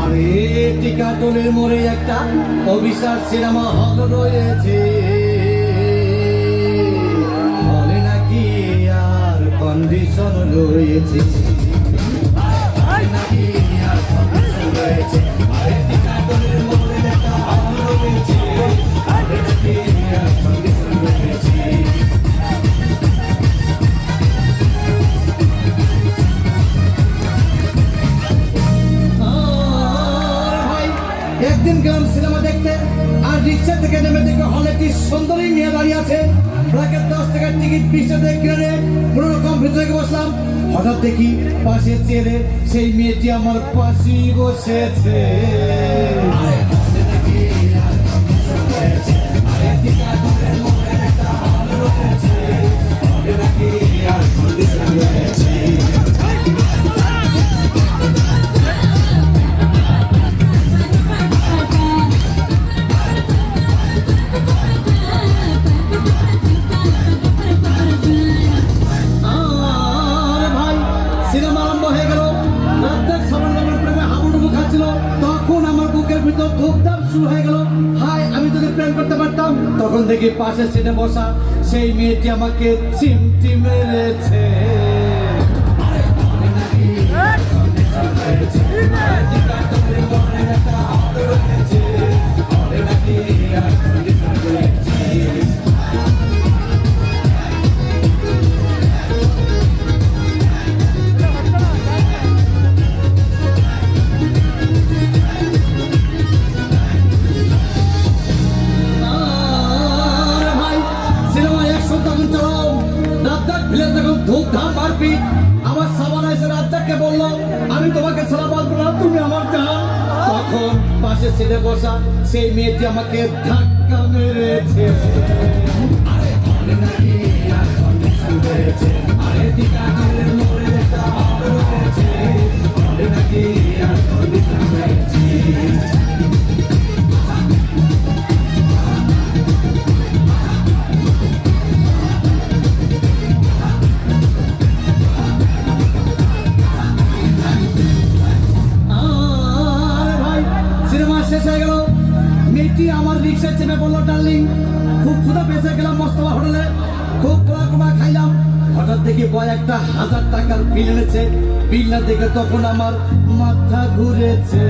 আরে টিকাটনের মোড়ে একটা অভিশাপ সিনেমা হল রয়েছে। কন্ডিশন রয়েছে রয়েছে। একদিন গেলাম সিনেমা দেখতে, আর রিক্সা থেকে নেমে দেখে হলে একটি সুন্দরী মেয়ে দাঁড়িয়ে আছে। ব্ল্যাকের দশ টাকার টিকিট বিশ টাকা কিনে কোনো রকম ভিতরে বসলাম। হঠাৎ দেখি পাশে চেয়ে সেই মেয়েটি আমার পাশেই বসেছে। তখন আমার বুকের ভিতর ধূপধাপ শুরু হয়ে গেল। হাই আমি তোকে প্রেম করতে পারতাম তখন দেখি পাশে সিটে বসা সেই মেয়েটি আমাকে চিমটি মেরেছে। আরে মারপিট। আমার সাবানা এসে আমি তোমাকে তুমি আমার তখন পাশে ছেলে বসা, সেই মেয়েটি আমাকে ধাক্কা মেরেছে। শেষ হয়ে গেল। মেয়েটি আমার রিক্সা চেপে বলল, ডার্লিং, খুব ক্ষুদা পেয়েছে, গেলাম মস্তলা হোটেলে। খুব কোলা কোলা খাইলাম। হঠাৎ দেখি বয় একটা হাজার টাকার বিল এনেছে। বিল না দেখে তখন আমার মাথা ঘুরেছে।